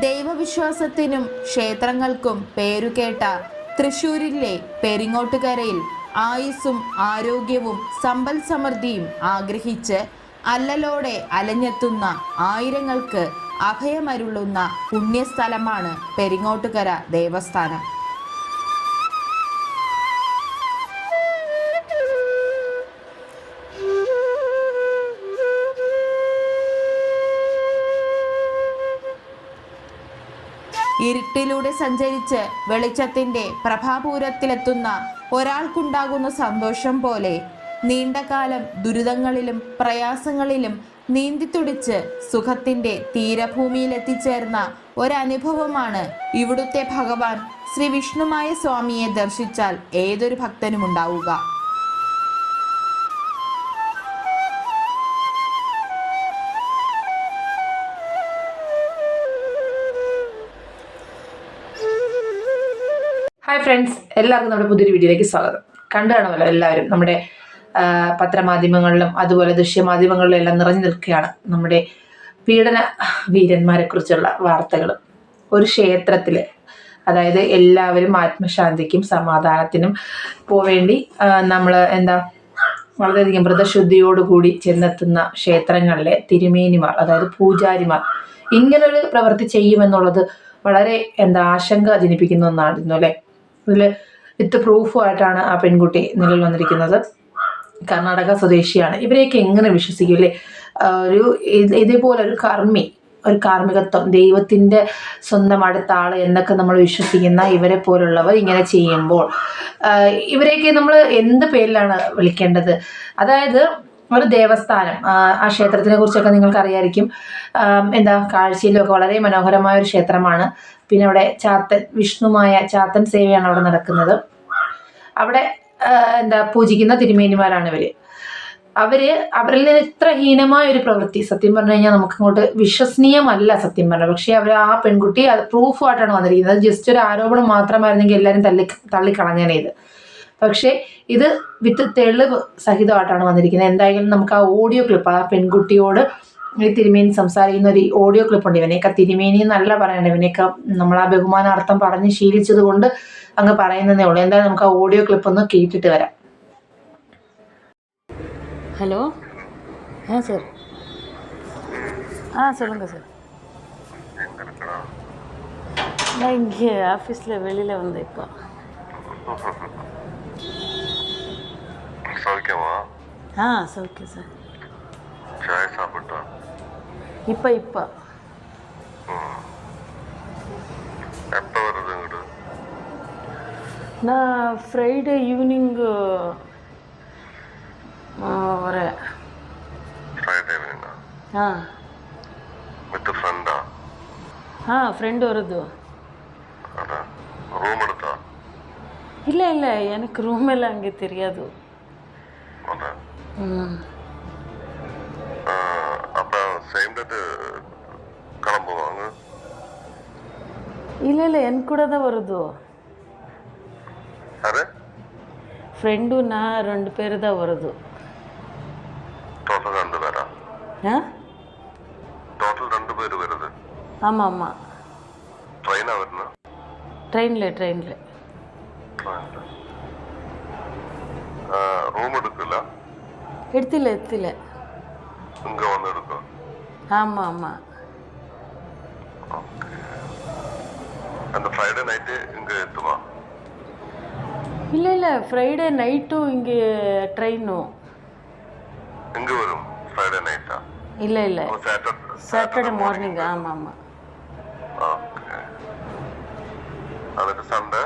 ദൈവവിശ്വാസത്തിനും ക്ഷേത്രങ്ങൾക്കും പേരുകേട്ട തൃശൂരിലെ പെരിങ്ങോട്ടുകരയിൽ ആയുസ്സും ആരോഗ്യവും സമ്പൽ സമൃദ്ധിയും ആഗ്രഹിച്ച് അല്ലലോടെ അലഞ്ഞെത്തുന്ന ആയിരങ്ങൾക്ക് അഭയമരുളുന്ന പുണ്യസ്ഥലമാണ് പെരിങ്ങോട്ടുകര ദേവസ്ഥാനം. ഇരുട്ടിലൂടെ സഞ്ചരിച്ച് വെളിച്ചത്തിന്റെ പ്രഭാപൂരത്തിലെത്തുന്ന ഒരാൾക്കുണ്ടാകുന്ന സന്തോഷം പോലെ നീണ്ടകാലം ദുരിതങ്ങളിലും പ്രയാസങ്ങളിലും നീന്തിത്തുടിച്ച് സുഖത്തിന്റെ തീരഭൂമിയിലെത്തിച്ചേർന്ന ഒരനുഭവമാണ് ഇവിടുത്തെ ഭഗവാൻ ശ്രീ വിഷ്ണുമായ സ്വാമിയെ ദർശിച്ചാൽ ഏതൊരു ഭക്തനും ഹായ് ഫ്രണ്ട്സ് എല്ലാവർക്കും നമ്മുടെ പുതിയൊരു വീഡിയോയിലേക്ക് സ്വാഗതം. കണ്ടു കാണുമല്ലോ എല്ലാവരും നമ്മുടെ പത്രമാധ്യമങ്ങളിലും അതുപോലെ ദൃശ്യമാധ്യമങ്ങളിലും എല്ലാം നിറഞ്ഞു നിൽക്കുകയാണ് നമ്മുടെ പീഡന വീരന്മാരെ കുറിച്ചുള്ള വാർത്തകൾ. ഒരു ക്ഷേത്രത്തിൽ അതായത് എല്ലാവരും ആത്മശാന്തിക്കും സമാധാനത്തിനും പോവേണ്ടി നമ്മൾ എന്താ വളരെയധികം വ്രതശുദ്ധിയോടുകൂടി ചെന്നെത്തുന്ന ക്ഷേത്രങ്ങളിലെ തിരുമേനിമാർ അതായത് പൂജാരിമാർ ഇങ്ങനൊരു പ്രവൃത്തി ചെയ്യുമെന്നുള്ളത് വളരെ എന്താ ആശങ്ക ജനിപ്പിക്കുന്ന ഒന്നായിരുന്നു അല്ലേ? ഇതിൽ വിത്ത് പ്രൂഫുമായിട്ടാണ് ആ പെൺകുട്ടി നിലവിൽ വന്നിരിക്കുന്നത്. കർണാടക സ്വദേശിയാണ്. ഇവരെയൊക്കെ എങ്ങനെ വിശ്വസിക്കും അല്ലേ? ഒരു ഇത് ഇതേപോലെ ഒരു കർമ്മി ഒരു കാർമ്മികത്വം ദൈവത്തിന്റെ സ്വന്തം അടുത്ത ആൾ എന്നൊക്കെ നമ്മൾ വിശ്വസിക്കുന്ന ഇവരെ പോലുള്ളവർ ഇങ്ങനെ ചെയ്യുമ്പോൾ ഇവരെയൊക്കെ നമ്മൾ എന്ത് പേരിലാണ് വിളിക്കേണ്ടത്? അതായത് ഒരു ദേവസ്ഥാനം ആ, ക്ഷേത്രത്തിനെ കുറിച്ചൊക്കെ നിങ്ങൾക്ക് അറിയായിരിക്കും എന്താ കാഴ്ചയിലൊക്കെ വളരെ മനോഹരമായ ഒരു ക്ഷേത്രമാണ്. പിന്നെ അവിടെ ചാത്തൻ വിഷ്ണുമായ ചാത്തൻ സേവയാണ് അവിടെ നടക്കുന്നത്. അവിടെ എന്താ പൂജിക്കുന്ന തിരുമേനിമാരാണ് ഇവർ. അവർ അവരിൽ ഇത്ര ഹീനമായ ഒരു പ്രവൃത്തി സത്യം പറഞ്ഞു കഴിഞ്ഞാൽ നമുക്ക് ഇങ്ങോട്ട് വിശ്വസനീയമല്ല സത്യം പറഞ്ഞു പക്ഷേ അവർ ആ പെൺകുട്ടി അത് പ്രൂഫായിട്ടാണ് വന്നിരിക്കുന്നത്. ജസ്റ്റ് ഒരു ആരോപണം മാത്രമായിരുന്നെങ്കിൽ എല്ലാവരും തള്ളി തള്ളിക്കളഞ്ഞേനെ ഇത്. പക്ഷേ ഇത് വിത്ത് തെളിവ് സഹിതമായിട്ടാണ് വന്നിരിക്കുന്നത് എന്തായാലും നമുക്ക് ആ ഓഡിയോ ക്ലിപ്പ് ആ പെൺകുട്ടിയോട് ഈ തിരുമേനി സംസാരിക്കുന്ന ഒരു ഓഡിയോ ക്ലിപ്പ് ഉണ്ട് ഇവനെയൊക്കെ തിരുമേനി എന്നല്ല പറയണ്ടത് ഇവനെയൊക്കെ നമ്മൾ ആ ബഹുമാനാർത്ഥം പറഞ്ഞ് ശീലിച്ചത് കൊണ്ട് അങ്ങ് പറയുന്നതേ ഉള്ളൂ എന്തായാലും നമുക്ക് ആ ഓഡിയോ ക്ലിപ്പ് ഒന്ന് കേട്ടിട്ട് വരാം ஹலோ ஆ சார் ஆ சொல்லுங்கள் சார் நான் இங்கே ஆஃபீஸில் வெளியில் வந்தேன் இப்போ ஆ சௌக்கியம் சார் சாய் சாப்பிட்டா? இப்போ இப்போ. எப்போ வருது இங்கிட்டு? நான் ஃப்ரைடே ஈவினிங்கு வரேன். ஃப்ரைடே வேணா ஆ. வித் ஃப்ரெண்டா ஆ ஃப்ரெண்டு வருது. அதான். ரூம் எடுத்தா? இல்லை இல்லை எனக்கு ரூம் எல்லாம் அங்கே தெரியாது. ಇಲ್ಲ என் கூட தான் வருது. ಅರೆ ஃப்ரெண்டு நான் ரெண்டு பேர் தான் வருது. டோட்டல் ரெண்டு பேரா? ஆ? டோட்டல் ரெண்டு பேர் வருது. ஆமா ஆமாம் ட்ரெயினாக வருது ட்ரெயினில் ட்ரெயினில் ரூம் எடுக்க எடுத்துல எடுத்துல. இங்க வந்து எடுக்கும் ஆமா ஆமா. அந்த ஃப்ரைடே நைட்டு இங்க எடுத்துமா இல்ல இல்ல. ஃப்ரைடே நைட்டும் இங்க ட்ரெயினும் இங்க வரும் ஃப்ரைடே நைட்டா இல்ல இல்ல. சாட்டர்டே மார்னிங் ஆமா ஆமா. அதுக்கு சண்டே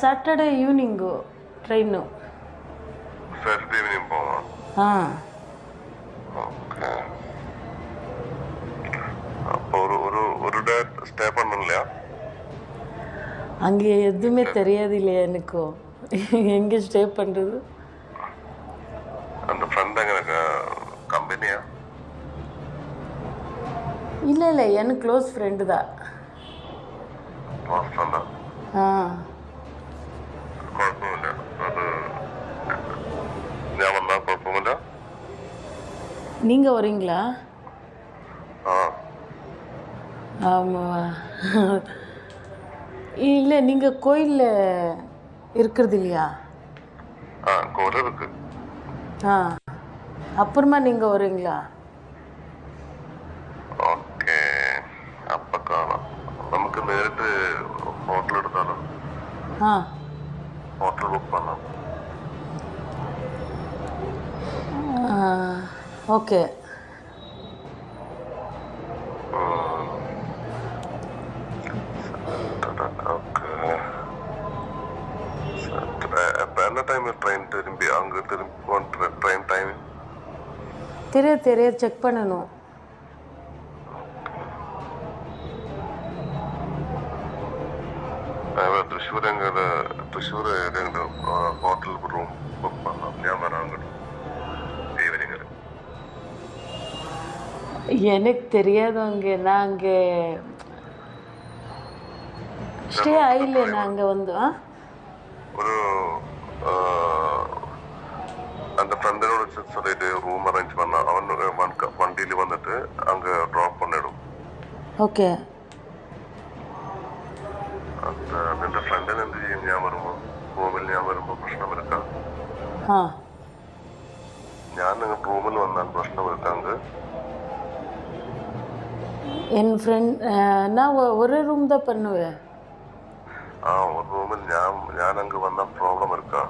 சாட்டர்டே ஈவினிங்கு ట్రైన్ సాటర్డే ఈవినింగ్ పోవా ఓకే ஒரு ஒரு ஒரு டே ஸ்டே பண்ணலையா? அங்கே எதுவுமே தெரியாது இல்லையா எனக்கு? எங்கே ஸ்டே பண்ணுறது அந்த ஃப்ரெண்ட் அங்கே கம்பெனியா இல்லை இல்லை எனக்கு க்ளோஸ் ஃப்ரெண்டு தான். க்ளோஸ் ஃப்ரெண்டா ஆ. நீங்க வரீங்களா ஆமாவா? இல்லை நீங்கள் கோயிலில் இருக்கிறது இல்லையா? ஆ அப்புறமா நீங்க வருவீங்களா ஓகே. அப்போ நமக்கு ஆ. டைம் தெரியாது தெரியாது செக் பண்ணணும். எனக்கு தெரியாது அங்கே நான் அங்கே ஸ்டே ஆயில்லை நான் அங்கே வந்து ஆ ഒരു ആ, എന്റെ ഫ്രണ്ടിനോട് சொல்லிட்டு റൂം അറേഞ്ച് பண்ண അവൻ വണ്ടിയിൽ വന്നിട്ട് അങ്ങ് ഡ്രോപ്പ് பண்ணிடும் ஓகே അത് നിന്റെ ഫ്രണ്ടിന് എന്ത് ചെയ്യും ഞാൻ വരുമ്പോ റൂമിൽ ഞാൻ വരുമ്പോ പ്രശ്നം എടുക്കാം ஆ ഞാൻ നിങ്ങൾ റൂമിൽ വന്നാൽ പ്രശ്നം എടുക്കാങ്ക് என் ஃப்ரெண்ட் நான் ஒ- ஒரே ரூம் தான் பண்ணுவேன் ആ ഒരു റൂമിൽ ഞാൻ ഞാൻ അങ്ങ് വന്ന പ്രോബ്ലം എടുക്കാം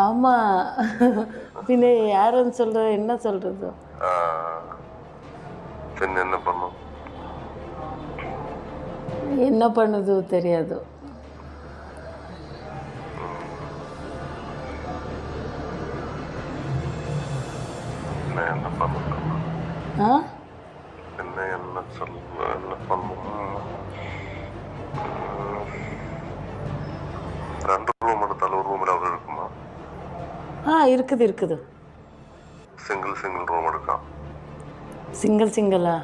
ஆமாம் பின்ன யாருன்னு சொல்கிறது என்ன சொல்கிறது ആ, പിന്നെ എന്നെ പറഞ്ഞു என்ன பண்ணுதோ தெரியாது പിന്നെ എന്നെ പറഞ്ഞു ஆ في ரெண்டு ரூம் எடுத்தாலும் ஒரு ரூமில் அவர் இருக்குமா ஆ இருக்குது இருக்குது. சிங்கிள் சிங்கிள் ரூம் எடுக்கா சிங்கிள் சிங்கிளா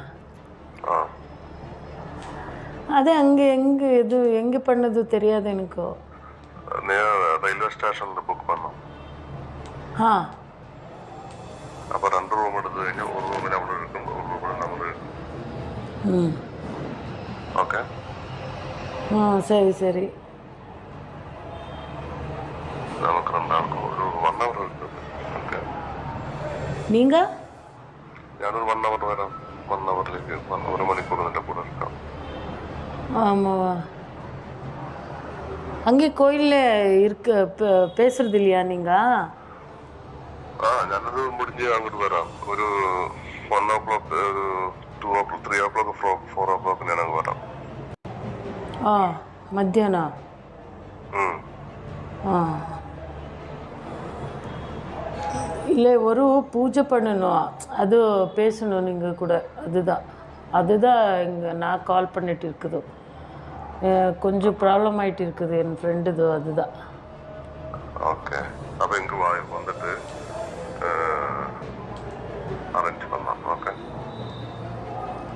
அது அங்கே எங்கே எது எங்கே பண்ணது தெரியாது எனக்கு ரயில்வே ஸ்டேஷனில் புக் பண்ணோம் ஆ அப்போ ரெண்டு ரூம் எடுத்து ஒரு ரூமில் அவ்வளோ ம் ഓക്കെ ஆ സരി സരി നമുക്ക് രണ്ടാൾക്കും ഒരു വൺ അവർ എടുക്കും ഓക്കെ நீங்கள் ഞാനൊരു വൺ അവർ വരാം വൺ അവറിലേക്ക് ഒരു മണിക്കൂർ നിന്റെ കൂടെ എടുക്കാം ஆமாவா அங்கே கோயிலில் இருக்க பே- பேசுறது இல்லையா நீங்கள் ആ ഞാനത് മുടിഞ്ഞ് അങ്ങോട്ട് വരാം ഒരു വൺ ഓ ക്ലോക്ക് ഒരു two o'clock three o'clock four o'clock ನನಗೆ ಬರೋ ஆ மத்தியானா ஆ இல்லை ஒரு பூஜை பண்ணணும் அது பேசணும் நீங்கள் கூட அதுதான் அதுதான் இங்கே நான் கால் பண்ணிட்டு இருக்குது கொஞ்சம் ப்ராப்ளம் ஆகிட்டு இருக்குது என் ஃப்ரெண்டுது அதுதான் ஓகே அப்போ இங்கே வந்துட்டு அரேஞ்ச் பண்ணலாம்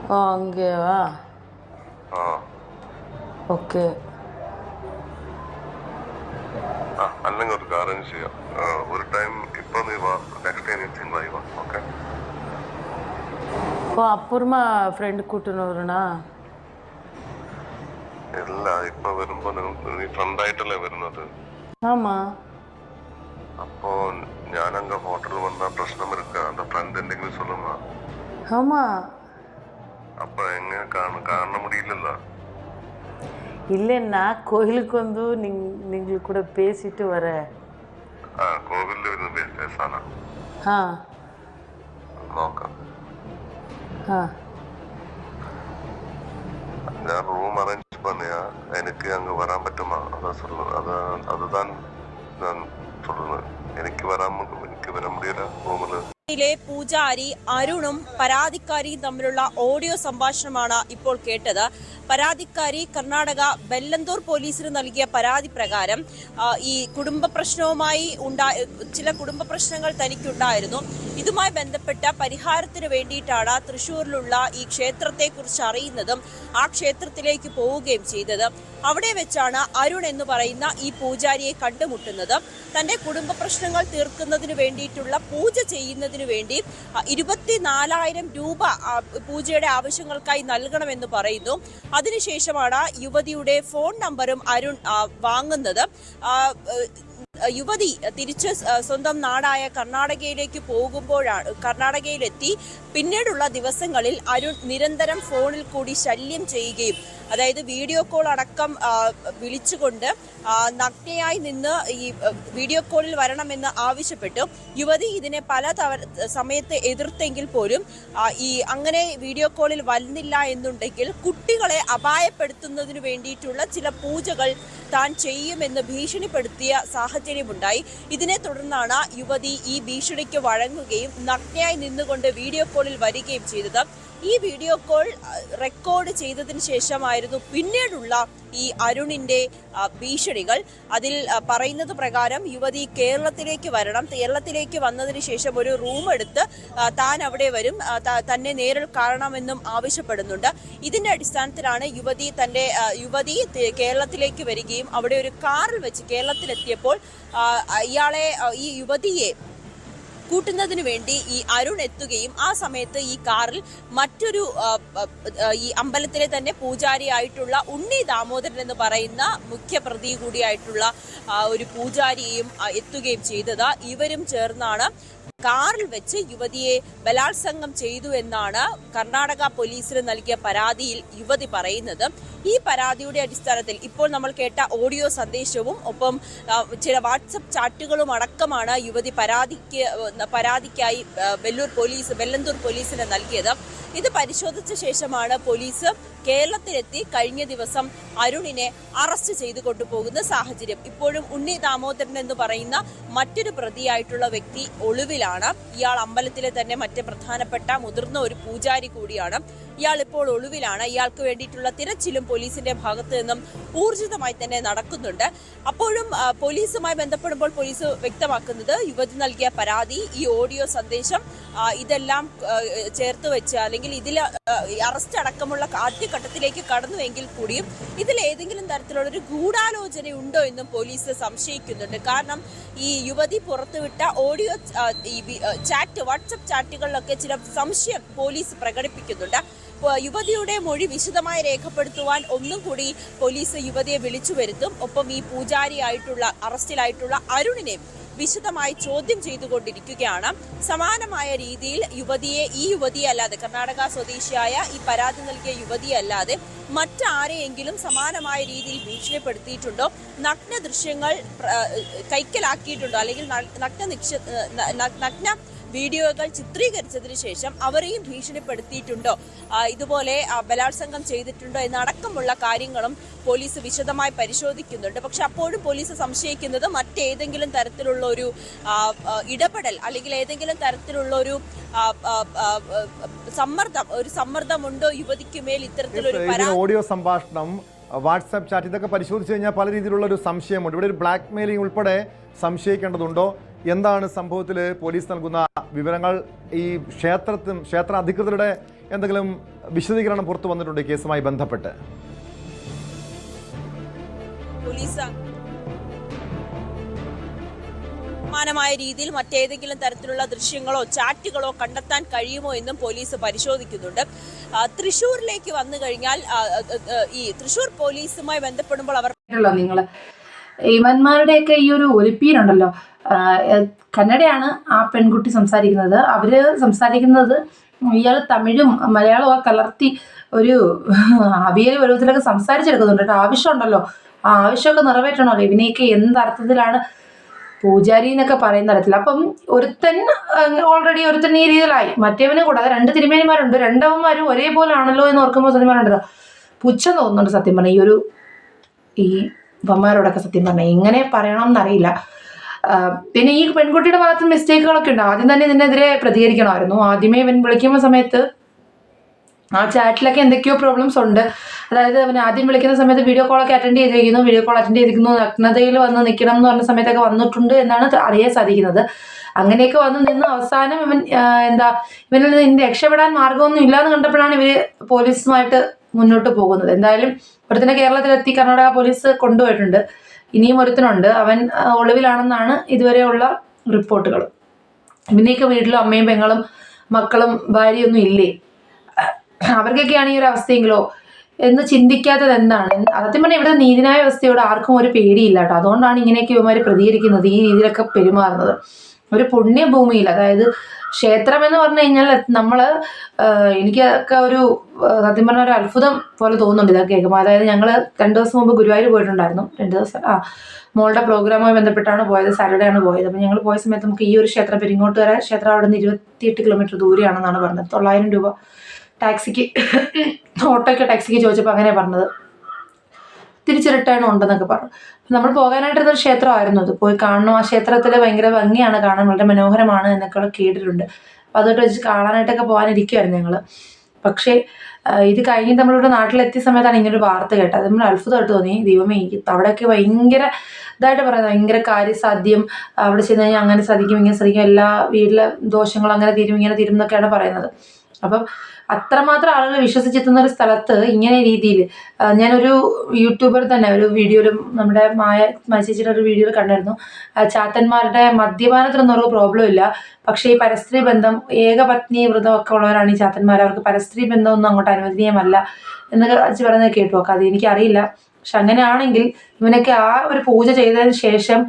ഓക്കെ ஆ அங்கேவா ആ ஓகே ആ അല്ലെങ്കിൽ ഒരു അറേഞ്ച് ചെയ്യാം ആ, ഒരു ടൈം ഇപ്പൊ നീ വാ നെക്സ്റ്റ് ടൈം നീ തിങ്കളായി വാ ഓക്കെ ஓ அப்புறமா ஃப்ரெண்டு கூட்டின்னு வரணும்னா ഇല്ല ഇപ്പൊ വരുമ്പോ നിങ്ങൾ നീ ഫ്രണ്ടായിട്ടല്ലേ വരുന്നത് ஆமாம் അപ്പോ ഞാൻ അങ്ങ് ഹോട്ടലിൽ വന്നാ പ്രശ്നം എടുക്ക എന്റെ ഫ്രണ്ട് എന്തെങ്കിലും சொல்லுமா ஆமாம் அப்போ எங்கே காண காண முடியல இல்லைன்னா கோயிலுக்கு வந்து நீங் நீங்கள் கூட பேசிட்டு வர. ஆ கோவிலில் இருந்து பேச பேசானா ஆ. നോക്കാം ஆ. ഞാൻ റൂം അറേഞ്ച് பண்ணியா? എനിക്ക് അങ്ങ് വരാൻ പറ്റുമോ അതാ சொல்லுന്നത് അതാ അതുதான் ഞാൻ சொல்லுന്നത് എനിക്ക് വരാൻ എനിക്ക് വരാൻ മുടിയല റൂമിൽ ിലെ പൂജാരി അരുണും പരാതിക്കാരിയും തമ്മിലുള്ള ഓഡിയോ സംഭാഷണമാണ് ഇപ്പോൾ കേട്ടത്. പരാതിക്കാരി കർണാടക ബെല്ലന്തൂർ പോലീസിന് നൽകിയ പരാതി പ്രകാരം ഈ കുടുംബ പ്രശ്നവുമായി ചില കുടുംബ പ്രശ്നങ്ങൾ തനിക്കുണ്ടായിരുന്നു. ഇതുമായി ബന്ധപ്പെട്ട പരിഹാരത്തിന് വേണ്ടിയിട്ടാണ് തൃശൂരിലുള്ള ഈ ക്ഷേത്രത്തെക്കുറിച്ച് അറിയുന്നതും ആ ക്ഷേത്രത്തിലേക്ക് പോവുകയും ചെയ്തത്. അവിടെ വെച്ചാണ് അരുൺ എന്ന് പറയുന്ന ഈ പൂജാരിയെ കണ്ടുമുട്ടുന്നത്. തന്റെ കുടുംബ പ്രശ്നങ്ങൾ തീർക്കുന്നതിന് വേണ്ടിയിട്ടുള്ള പൂജ ചെയ്യുന്നതിന് ചെയ്യുന്നതിന് വേണ്ടി ഇരുപത്തിനാലായിരം രൂപ പൂജയുടെ ആവശ്യങ്ങൾക്കായി നൽകണമെന്ന് പറയുന്നു. അതിനുശേഷമാണ് യുവതിയുടെ ഫോൺ നമ്പറും അരുൺ വാങ്ങുന്നത്. യുവതി തിരിച്ച് സ്വന്തം നാടായ കർണാടകയിലേക്ക് പോകുമ്പോഴാണ് കർണാടകയിലെത്തി. പിന്നീടുള്ള ദിവസങ്ങളിൽ അരുൺ നിരന്തരം ഫോണിൽ കൂടി ശല്യം ചെയ്യുകയും അതായത് വീഡിയോ കോൾ അടക്കം വിളിച്ചുകൊണ്ട് നഗ്നയായി നിന്ന് ഈ വീഡിയോ കോളിൽ വരണമെന്ന് ആവശ്യപ്പെട്ടു. യുവതി ഇതിനെ പല സമയത്ത് എതിർത്തെങ്കിൽ പോലും ഈ അങ്ങനെ വീഡിയോ കോളിൽ വരുന്നില്ല എന്നുണ്ടെങ്കിൽ കുട്ടികളെ അപായപ്പെടുത്തുന്നതിന് വേണ്ടിയിട്ടുള്ള ചില പൂജകൾ താൻ ചെയ്യുമെന്ന് ഭീഷണിപ്പെടുത്തിയ സാഹചര്യമുണ്ടായി. ഇതിനെ തുടർന്നാണ് യുവതി ഈ ഭീഷണിക്ക് വഴങ്ങുകയും നഗ്നയായി നിന്നുകൊണ്ട് വീഡിയോ കോളിൽ വരികയും ചെയ്തത്. ഈ വീഡിയോ കോൾ റെക്കോർഡ് ചെയ്തതിന് ശേഷമായിരുന്നു പിന്നീടുള്ള ഈ അരുണിന്റെ ഭീഷണികൾ. അതിൽ പറയുന്നത് പ്രകാരം യുവതി കേരളത്തിലേക്ക് വരണം. കേരളത്തിലേക്ക് വന്നതിന് ശേഷം ഒരു റൂം എടുത്ത് താൻ അവിടെ വരും. തന്നെ നേരിൽ കാണണമെന്നും ആവശ്യപ്പെടുന്നുണ്ട്. ഇതിന്റെ അടിസ്ഥാനത്തിലാണ് യുവതി തന്റെ യുവതി കേരളത്തിലേക്ക് വരികയും അവിടെ ഒരു കാറിൽ വെച്ച് കേരളത്തിലെത്തിയപ്പോൾ ഇയാളെ ഈ യുവതിയെ കൂട്ടുന്നതിന് വേണ്ടി ഈ അരുൺ എത്തുകയും ആ സമയത്ത് ഈ കാറിൽ മറ്റൊരു ഈ അമ്പലത്തിലെ തന്നെ പൂജാരിയായിട്ടുള്ള ഉണ്ണി ദാമോദരൻ എന്ന് പറയുന്ന മുഖ്യ പ്രതി കൂടിയായിട്ടുള്ള ഒരു പൂജാരിയും എത്തുകയും ചെയ്തത്. ഇവരും ചേർന്നാണ് കാറിൽ വെച്ച് യുവതിയെ ബലാത്സംഗം ചെയ്തു എന്നാണ് കർണാടക പോലീസിന് നൽകിയ പരാതിയിൽ യുവതി പറയുന്നത്. ഈ പരാതിയുടെ അടിസ്ഥാനത്തിൽ ഇപ്പോൾ നമ്മൾ കേട്ട ഓഡിയോ സന്ദേശവും ഒപ്പം ചില വാട്സപ്പ് ചാറ്റുകളും അടക്കമാണ് യുവതി പരാതിക്ക് പരാതിക്കായി വെല്ലൂർ പോലീസ് വെല്ലന്തൂർ പോലീസിന് നൽകിയത്. ഇത് പരിശോധിച്ച ശേഷമാണ് പോലീസ് കേരളത്തിലെത്തി കഴിഞ്ഞ ദിവസം അരുണിനെ അറസ്റ്റ് ചെയ്തു കൊണ്ടുപോകുന്ന സാഹചര്യം. ഇപ്പോഴും ഉണ്ണി ദാമോദരൻ എന്ന് പറയുന്ന മറ്റൊരു പ്രതിയായിട്ടുള്ള വ്യക്തി ഒളിവിലാണ്. ഇയാൾ അമ്പലത്തിലെ തന്നെ മറ്റ് പ്രധാനപ്പെട്ട മുതിർന്ന ഒരു പൂജാരി കൂടിയാണ്. ഇയാൾ ഇപ്പോൾ ഒളിവിലാണ്. ഇയാൾക്ക് വേണ്ടിയിട്ടുള്ള തിരച്ചിലും പോലീസിന്റെ ഭാഗത്ത് നിന്നും ഊർജിതമായി തന്നെ നടക്കുന്നുണ്ട്. അപ്പോഴും പോലീസുമായി ബന്ധപ്പെടുമ്പോൾ പോലീസ് വ്യക്തമാക്കുന്നത് യുവതി നൽകിയ പരാതി ഈ ഓഡിയോ സന്ദേശം ഇതെല്ലാം ചേർത്ത് വെച്ച് അല്ലെങ്കിൽ ഇതിൽ അറസ്റ്റ് അടക്കമുള്ള ആദ്യഘട്ടത്തിലേക്ക് കടന്നുവെങ്കിൽ കൂടിയും ഇതിൽ ഏതെങ്കിലും തരത്തിലുള്ള ഒരു ഗൂഢാലോചന ഉണ്ടോ എന്നും പോലീസ് സംശയിക്കുന്നുണ്ട്. കാരണം ഈ യുവതി പുറത്തുവിട്ട ഓഡിയോ ചാറ്റ് വാട്സപ്പ് ചാറ്റുകളിലൊക്കെ ചില സംശയം പോലീസ് പ്രകടിപ്പിക്കുന്നുണ്ട്. യുവതിയുടെ മൊഴി വിശദമായി രേഖപ്പെടുത്തുവാൻ ഒന്നും കൂടി പോലീസ് യുവതിയെ വിളിച്ചു വരുത്തും. ഒപ്പം ഈ പൂജാരിയായിട്ടുള്ള അറസ്റ്റിലായിട്ടുള്ള അരുണിനെ വിശദമായി ചോദ്യം ചെയ്തുകൊണ്ടിരിക്കുകയാണ്. സമാനമായ രീതിയിൽ യുവതിയെ ഈ യുവതിയെ അല്ലാതെ കർണാടക സ്വദേശിയായ ഈ പരാതി നൽകിയ യുവതിയെ അല്ലാതെ മറ്റാരെയെങ്കിലും സമാനമായ രീതിയിൽ ഭീഷണിപ്പെടുത്തിയിട്ടുണ്ടോ? നഗ്ന ദൃശ്യങ്ങൾ കൈക്കലാക്കിയിട്ടുണ്ടോ? അല്ലെങ്കിൽ നഗ്ന നിക്ഷ നഗ്ന വീഡിയോകൾ ചിത്രീകരിച്ചതിന് ശേഷം അവരെയും ഭീഷണിപ്പെടുത്തിയിട്ടുണ്ടോ? ഇതുപോലെ ബലാത്സംഗം ചെയ്തിട്ടുണ്ടോ എന്നടക്കമുള്ള കാര്യങ്ങളും പോലീസ് വിശദമായി പരിശോധിക്കുന്നുണ്ട്. പക്ഷെ അപ്പോഴും പോലീസ് സംശയിക്കുന്നത് മറ്റേതെങ്കിലും തരത്തിലുള്ള ഒരു ഇടപെടൽ അല്ലെങ്കിൽ ഏതെങ്കിലും തരത്തിലുള്ള ഒരു സമ്മർദ്ദം ഒരു സമ്മർദ്ദമുണ്ടോ യുവതിക്ക് മേൽ ഇത്തരത്തിലൊരു ഓഡിയോ സംഭാഷണം വാട്സാപ്പ് ചാറ്റ് ഇതൊക്കെ പരിശോധിച്ച് കഴിഞ്ഞാൽ പല രീതിയിലുള്ള ഒരു സംശയമുണ്ട്. ഇവിടെ ഒരു ബ്ലാക്ക് മെയിലിംഗ് ഉൾപ്പെടെ സംശയിക്കേണ്ടതുണ്ടോ? എന്താണ് സംഭവത്തിൽ പോലീസ് നൽകുന്ന വിവരങ്ങൾ? ഈ ക്ഷേത്രത്തിൽ ക്ഷേത്ര അധികൃതരുടെ എന്തെങ്കിലും വിശദീകരണം പുറത്തു വന്നിട്ടുണ്ട് കേസുമായി ബന്ധപ്പെട്ട്. പോലീസ് സമാനമായ രീതിയിൽ മറ്റേതെങ്കിലും തരത്തിലുള്ള ദൃശ്യങ്ങളോ ചാറ്റുകളോ കണ്ടെത്താൻ കഴിയുമോ എന്നും പോലീസ് പരിശോധിക്കുന്നുണ്ട്. തൃശൂരിലേക്ക് വന്നു കഴിഞ്ഞാൽ ഈ തൃശൂർ പോലീസുമായി ബന്ധപ്പെടുമ്പോൾ അവർ നിങ്ങൾ? നിങ്ങൾ ഇവന്മാരുടെയൊക്കെ ഈ ഒരു ഒലിപ്പീരുണ്ടല്ലോ കന്നഡയാണ് ആ പെൺകുട്ടി സംസാരിക്കുന്നത്. അവർ സംസാരിക്കുന്നത് ഇയാൾ തമിഴും മലയാളവും കലർത്തി ഒരു അവിയൽ പരുവത്തിലൊക്കെ സംസാരിച്ചെടുക്കുന്നുണ്ട് ആവശ്യം ആവശ്യമുണ്ടല്ലോ. ആ ആവശ്യമൊക്കെ നിറവേറ്റണമല്ലോ ഇവനെയൊക്കെ എന്തർത്ഥത്തിലാണ് പൂജാരി എന്നൊക്കെ പറയുന്ന തരത്തിൽ അപ്പം ഒരുത്തൻ ഓൾറെഡി ഒരുത്തൻ ഈ രീതിയിലായി. മറ്റേവനും കൂടാതെ രണ്ട് തിരുമേനിമാരുണ്ട്. രണ്ടവന്മാരും ഒരേപോലെ ആണല്ലോ എന്ന് ഓർക്കുമ്പോൾ സത്യമാരുണ്ടല്ലോ പുച്ഛം തോന്നുന്നുണ്ട് സത്യം പറഞ്ഞാൽ ഈ ഒരു ഈ ഇവന്മാരോടൊക്കെ സത്യം പറഞ്ഞാൽ എങ്ങനെ പറയണം എന്നറിയില്ല പിന്നെ ഈ പെൺകുട്ടിയുടെ ഭാഗത്ത് മിസ്റ്റേക്കുകളൊക്കെ ഉണ്ട്. ആദ്യം തന്നെ ഇതിനെതിരെ പ്രതികരിക്കണമായിരുന്നു. ആദ്യമേ ഇവൻ വിളിക്കുന്ന സമയത്ത് ആ ചാറ്റിലൊക്കെ എന്തൊക്കെയോ പ്രോബ്ലംസ് ഉണ്ട്. അതായത് അവൻ ആദ്യം വിളിക്കുന്ന സമയത്ത് വീഡിയോ കോളൊക്കെ അറ്റൻഡ് ചെയ്തിരിക്കുന്നു. വീഡിയോ കോൾ അറ്റൻഡ് ചെയ്തിരിക്കുന്നു. നഗ്നതയിൽ വന്ന് നിൽക്കണം എന്ന് പറഞ്ഞ സമയത്തൊക്കെ വന്നിട്ടുണ്ട് എന്നാണ് അറിയാൻ സാധിക്കുന്നത്. അങ്ങനെയൊക്കെ വന്ന് നിന്ന് അവസാനം ഇവൻ എന്താ ഇവനിൽ നിന്ന് രക്ഷപ്പെടാൻ മാർഗമൊന്നും ഇല്ലാന്ന് കണ്ടപ്പോഴാണ് ഇവർ പോലീസുമായിട്ട് മുന്നോട്ട് പോകുന്നത്. എന്തായാലും ഒരുത്തിനെ കേരളത്തിലെത്തി കർണാടക പോലീസ് കൊണ്ടുപോയിട്ടുണ്ട്. ഇനിയും ഒരുത്തനുണ്ട്. അവൻ ഒളിവിലാണെന്നാണ് ഇതുവരെയുള്ള റിപ്പോർട്ടുകൾ. ഇവനെയൊക്കെ വീട്ടിലും അമ്മയും പെങ്ങളും മക്കളും ഭാര്യയൊന്നും ഇല്ലേ? അവർക്കൊക്കെയാണ് ഈ ഒരു അവസ്ഥയെങ്കിലോ? എന്ന് ചിന്തിക്കാത്തത് എന്താണ്? സത്യം പറഞ്ഞാൽ ഇവിടെ നീതിനായ വ്യവസ്ഥയോട് ആർക്കും ഒരു പേടിയില്ല കേട്ടോ. അതുകൊണ്ടാണ് ഇങ്ങനെയൊക്കെ ഇവന്മാർ പ്രതികരിക്കുന്നത് ഈ രീതിയിലൊക്കെ പെരുമാറുന്നത്. ഒരു പുണ്യഭൂമിയിൽ അതായത് ക്ഷേത്രം എന്ന് പറഞ്ഞു കഴിഞ്ഞാൽ നമ്മൾ എനിക്കൊക്കെ ഒരു സത്യം പറഞ്ഞ ഒരു അത്ഭുതം പോലെ തോന്നുന്നുണ്ട് ഇതൊക്കെ കേൾക്കുമ്പോൾ അതായത് ഞങ്ങൾ രണ്ട് ദിവസം മുമ്പ് ഗുരുവായൂർ പോയിട്ടുണ്ടായിരുന്നു. രണ്ട് ദിവസം ആ മോളുടെ പ്രോഗ്രാമുമായി ബന്ധപ്പെട്ടാണ് പോയത് സാറ്റർഡേ ആണ് പോയത്. അപ്പം ഞങ്ങൾ പോയ സമയത്ത് നമുക്ക് ഈ ഒരു ക്ഷേത്രം വരെ ക്ഷേത്രം അവിടെ നിന്ന് ഇരുപത്തിയെട്ട് കിലോമീറ്റർ ദൂരെയാണെന്നാണ് പറഞ്ഞത്. തൊള്ളായിരം രൂപ ടാക്സിക്ക് ഓട്ടോയ്ക്ക് ടാക്സിക്ക് ചോദിച്ചപ്പോൾ അങ്ങനെ പറഞ്ഞത്. തിരിച്ച് റിട്ടേൺ ഉണ്ടെന്നൊക്കെ പറഞ്ഞു. നമ്മൾ പോകാനായിട്ട് ഒരു ക്ഷേത്രമായിരുന്നു അത്. പോയി കാണണം. ആ ക്ഷേത്രത്തിൽ ഭയങ്കര ഭംഗിയാണ് കാണാൻ. വളരെ മനോഹരമാണ് എന്നൊക്കെ കേട്ടിട്ടുണ്ട്. അപ്പോൾ അതൊട്ട് വെച്ച് കാണാനായിട്ടൊക്കെ പോകാനിരിക്കുമായിരുന്നു ഞങ്ങൾ പക്ഷേ ഇത് കഴിഞ്ഞ് നമ്മളിവിടെ നാട്ടിലെത്തിയ സമയത്താണ് ഇങ്ങനൊരു വാർത്ത കേട്ടത്. നമ്മൾ അത്ഭുതമായിട്ട് തോന്നി. ദൈവമേ അവിടെയൊക്കെ ഭയങ്കര ഇതായിട്ട് പറയുന്നത്. ഭയങ്കര കാര്യസാധ്യം. അവിടെ ചെന്ന് കഴിഞ്ഞാൽ അങ്ങനെ സാധിക്കും ഇങ്ങനെ സാധിക്കും എല്ലാ വീട്ടിലെ ദോഷങ്ങളും അങ്ങനെ തീരും ഇങ്ങനെ തീരും എന്നൊക്കെയാണ് പറയുന്നത്. അപ്പം അത്രമാത്രം ആളുകൾ വിശ്വസിച്ചെത്തുന്ന ഒരു സ്ഥലത്ത് ഇങ്ങനെ രീതിയിൽ ഞാനൊരു യൂട്യൂബർ തന്നെ ഒരു വീഡിയോയിൽ നമ്മുടെ മായ മത്സ്യച്ചിയുടെ ഒരു വീഡിയോയിൽ കണ്ടായിരുന്നു. ചാത്തന്മാരുടെ മദ്യപാനത്തിനൊന്നും അവർക്ക് പ്രോബ്ലം ഇല്ല. പക്ഷേ ഈ പരസ്ത്രീ ബന്ധം ഏകപത്നി വ്രതമൊക്കെ ഉള്ളവരാണ് ഈ ചാത്തന്മാർ അവർക്ക് പരസ്ത്രീ ബന്ധമൊന്നും അങ്ങോട്ട് അനുവദനീയമല്ല എന്നൊക്കെ അച്ഛൻ പറയുന്നത് കേട്ടു. നോക്കാം അത് എനിക്കറിയില്ല. പക്ഷെ അങ്ങനെയാണെങ്കിൽ ഇവനൊക്കെ ആ ഒരു പൂജ ചെയ്തതിന് ശേഷം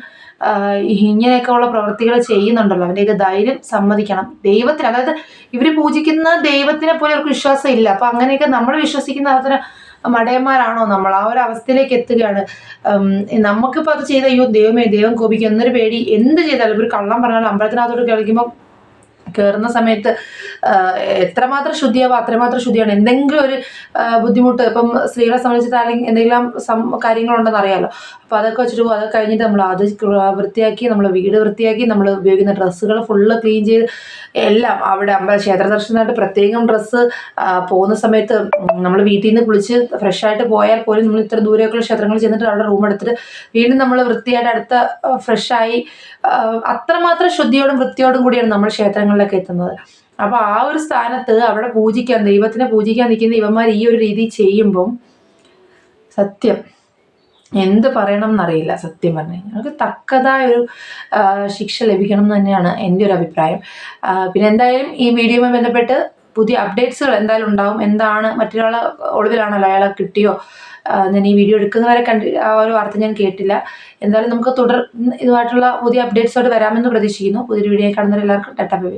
ഇങ്ങനെയൊക്കെ ഉള്ള പ്രവൃത്തികൾ ചെയ്യുന്നുണ്ടല്ലോ. അവന്റെയൊക്കെ ധൈര്യം സമ്മതിക്കണം. ദൈവത്തിന് അതായത് ഇവർ പൂജിക്കുന്ന ദൈവത്തിനെ പോലെ അവർക്ക് വിശ്വാസം ഇല്ല. അപ്പം അങ്ങനെയൊക്കെ നമ്മൾ വിശ്വസിക്കുന്ന അതിന് മടയന്മാരാണോ നമ്മൾ? ആ ഒരു അവസ്ഥയിലേക്ക് എത്തുകയാണ്. നമുക്കിപ്പോൾ അത് ചെയ്ത അയ്യോ ദൈവമേ ദൈവം കോപിക്കും. എന്നൊരു പേടി എന്ത് ചെയ്താലും ഒരു കള്ളം പറഞ്ഞാലും അമ്പലത്തിനകത്തോട്ട് കളിക്കുമ്പോൾ കയറുന്ന സമയത്ത് എത്രമാത്രം ശുദ്ധിയാവും അത്രമാത്രം ശുദ്ധിയാണ്. എന്തെങ്കിലും ഒരു ബുദ്ധിമുട്ട് ഇപ്പം സ്ത്രീകളെ സംബന്ധിച്ചിട്ട് അല്ലെങ്കിൽ എന്തെങ്കിലും കാര്യങ്ങളുണ്ടെന്ന് അറിയാമല്ലോ അപ്പോൾ അതൊക്കെ വെച്ചിട്ട് അതൊക്കെ കഴിഞ്ഞിട്ട് നമ്മൾ അത് വൃത്തിയാക്കി നമ്മൾ വീട് വൃത്തിയാക്കി നമ്മൾ ഉപയോഗിക്കുന്ന ഡ്രസ്സുകൾ ഫുള്ള് ക്ലീൻ ചെയ്ത് എല്ലാം അവിടെ അമ്പല ക്ഷേത്ര ദർശനമായിട്ട് പ്രത്യേകം ഡ്രസ്സ് പോകുന്ന സമയത്ത് നമ്മൾ വീട്ടിൽ നിന്ന് കുളിച്ച് ഫ്രഷായിട്ട് പോയാൽ പോലും നമ്മൾ ഇത്ര ദൂരെയൊക്കെയുള്ള ക്ഷേത്രങ്ങളിൽ ചെന്നിട്ട് അവിടെ റൂം എടുത്തിട്ട് വീണ്ടും നമ്മൾ വൃത്തിയായിട്ട് അടുത്ത ഫ്രഷായി അത്രമാത്രം ശുദ്ധിയോടും വൃത്തിയോടും കൂടിയാണ് നമ്മൾ ക്ഷേത്രങ്ങളിലൊക്കെ എത്തുന്നത്. അപ്പോൾ ആ ഒരു സ്ഥാനത്ത് അവിടെ പൂജിക്കാൻ ദൈവത്തിനെ പൂജിക്കാൻ നിൽക്കുന്ന ഇവന്മാർ ഈ ഒരു രീതി ചെയ്യുമ്പം സത്യം. എന്ത് പറയണം എന്നറിയില്ല സത്യം പറഞ്ഞു കഴിഞ്ഞാൽ. അവർക്ക് തക്കതായൊരു ശിക്ഷ ലഭിക്കണം എന്ന് തന്നെയാണ് എന്റെ ഒരു അഭിപ്രായം. പിന്നെ എന്തായാലും ഈ വീഡിയോയുമായി ബന്ധപ്പെട്ട് പുതിയ അപ്ഡേറ്റ്സുകൾ എന്തായാലും ഉണ്ടാവും. എന്താണ് മറ്റൊരാളെ ഒളിവിലാണല്ലോ അയാളെ കിട്ടിയോ ഞാൻ ഈ വീഡിയോ എടുക്കുന്നവരെ കണ്ടി ആ ഒരു വാർത്ത ഞാൻ കേട്ടില്ല. എന്തായാലും നമുക്ക് തുടർ ഇതുമായിട്ടുള്ള പുതിയ അപ്ഡേറ്റ്സോട് വരാമെന്ന് പ്രതീക്ഷിക്കുന്നു. പുതിയൊരു വീഡിയോ കാണുന്നവരെല്ലാവർക്കും ടാറ്റാ ബൈ